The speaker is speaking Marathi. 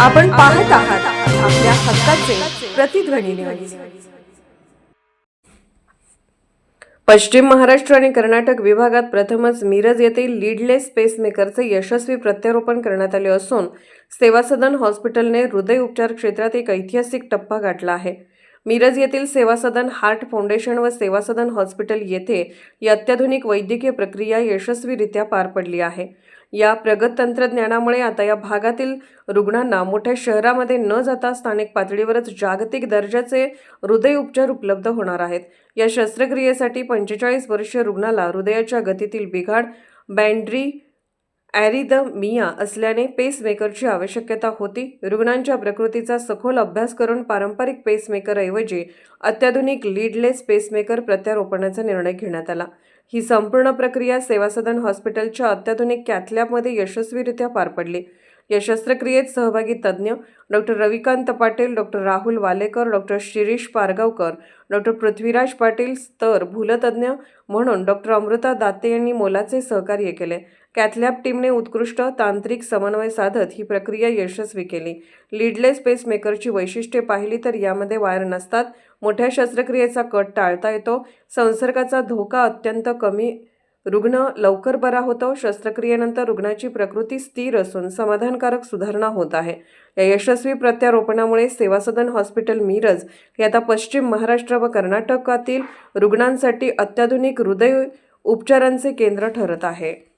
आपण पाहत आहात आपल्या हक्काचे प्रतिध्वनी न्यूज पश्चिम महाराष्ट्र आणि कर्नाटक विभागात प्रथमच मिरज येथील लीडलेस पेसमेकरचे यशस्वी प्रत्यारोपण करण्यात आले असून सेवा सदन हॉस्पिटलने हृदय उपचार क्षेत्रात एक ऐतिहासिक टप्पा गाठला आहे. मिरज येथील सेवा सदन हार्ट फाउंडेशन व सेवा सदन हॉस्पिटल येथे ही अत्याधुनिक वैद्यकीय प्रक्रिया यशस्वीरित्या पार पडली आहे. या प्रगत तंत्रज्ञानामुळे आता या भागातील रुग्णांना मोठ्या शहरामध्ये न जाता स्थानिक पातळीवरच जागतिक दर्जाचे हृदय उपचार उपलब्ध होणार आहेत. या शस्त्रक्रियेसाठी पंचेचाळीस वर्षीय रुग्णाला हृदयाच्या गतीतील बिघाड बँड्री ॲरिदमिया असल्याने पेसमेकरची आवश्यकता होती. रुग्णांच्या प्रकृतीचा सखोल अभ्यास करून पारंपरिक पेसमेकरऐवजी अत्याधुनिक लीडलेस पेसमेकर प्रत्यारोपणाचा निर्णय घेण्यात आला. ही संपूर्ण प्रक्रिया सेवा सदन हॉस्पिटलच्या अत्याधुनिक कॅथलॅबमध्ये यशस्वीरित्या पार पडली. या शस्त्रक्रियेत सहभागी तज्ज्ञ doctor Ravikant Patil doctor Rahul Walekar doctor Shirish Pargaonkar doctor Prithviraj Patil तर भूलतज्ज्ञ म्हणून डॉक्टर अमृता दाते यांनी मोलाचे सहकार्य केले. कॅथलॅब टीमने उत्कृष्ट तांत्रिक समन्वय साधत ही प्रक्रिया यशस्वी केली. लिडलेस पेसमेकरची वैशिष्ट्ये पाहिली तर यामध्ये वायर नसतात मोठ्या शस्त्रक्रियेचा कट टाळता येतो संसर्गाचा धोका अत्यंत कमी रुग्ण लवकर बरा होतो शस्त्रक्रियेनंतर रुग्णाची प्रकृती स्थिर असून समाधानकारक सुधारणा होत आहे. या यशस्वी प्रत्यारोपणामुळे सेवा सदन हॉस्पिटल मिरज हे आता पश्चिम महाराष्ट्र व कर्नाटकातील रुग्णांसाठी अत्याधुनिक हृदय उपचारांचे केंद्र ठरत आहे.